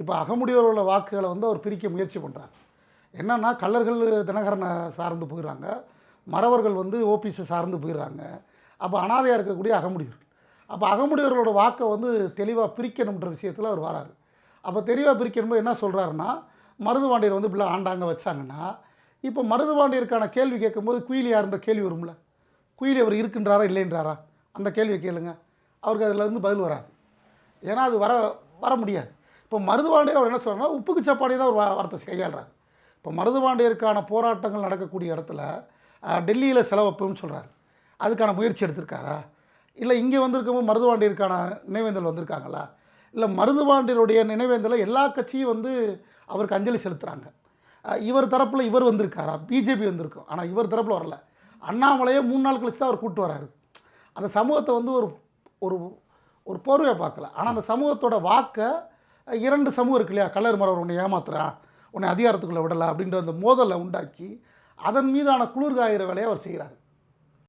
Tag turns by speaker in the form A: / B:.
A: இப்போ அகமுடியோரோட வாக்குகளை வந்து அவர் பிரிக்க முயற்சி பண்ணுறார் என்னென்னா கல்லர்கள் தினகரனை சார்ந்து போயிடுறாங்க. மறவர்கள் வந்து ஓபிஎஸை சார்ந்து போயிடுறாங்க. அப்போ அனாதையாக இருக்கக்கூடிய அகமுடியோர். அப்போ அகமுடியோர்களோட வாக்கை வந்து தெளிவாக பிரிக்கணுன்ற விஷயத்தில் அவர் வராரு. அப்போ தெளிவாக பிரிக்கணும்போது என்ன சொல்கிறாருன்னா மருதுபாண்டியர் வந்து இப்படிலாம் ஆண்டாங்க வச்சாங்கன்னா இப்போ மருதுபாண்டியருக்கான கேள்வி கேட்கும்போது குயிலி யாருன்ற கேள்வி வரும்ல? குயிலி அவர் இருக்கின்றாரா இல்லைன்றாரா? அந்த கேள்வியை கேளுங்க. அவருக்கு அதில் இருந்து பதில் வராது. ஏன்னா அது வர வர முடியாது. இப்போ மருதுபாண்டியர் அவர் என்ன சொல்கிறாருன்னா உப்புக்கு சப்பாடி தான் ஒரு வார்த்தை கையாளுறாரு. இப்போ மருதுபாண்டியருக்கான போராட்டங்கள் நடக்கக்கூடிய இடத்துல டெல்லியில் செலவப்புன்னு சொல்கிறாரு அதுக்கான முயற்சி எடுத்திருக்காரா? இல்லை இங்கே வந்திருக்கும்போது மருதுபாண்டியருக்கான நினைவேந்தல் வந்திருக்காங்களா? இல்லை மருதுபாண்டியருடைய நினைவேந்தலை எல்லா கட்சியும் வந்து அவருக்கு அஞ்சலி செலுத்துகிறாங்க இவர் தரப்பில் இவர் வந்திருக்காரா? பிஜேபி வந்திருக்கும். ஆனால் இவர் தரப்பில் வரல. அண்ணாமலையே மூணு நாள் கழிச்சு தான் அவர் கூப்பிட்டு வராரு. அந்த சமூகத்தை வந்து ஒரு ஒரு ஒரு போர்வையை பார்க்கல. ஆனால் அந்த சமூகத்தோட வாக்கை இரண்டு சமூகம் இருக்கு இல்லையா? கலர் மரம் உன்னை ஏமாத்துறான் உன்னை அதிகாரத்துக்குள்ளே விடலை அப்படின்ற அந்த மோதலை உண்டாக்கி அதன் மீதான குளிர்காயிற வேலையை அவர் செய்கிறார்.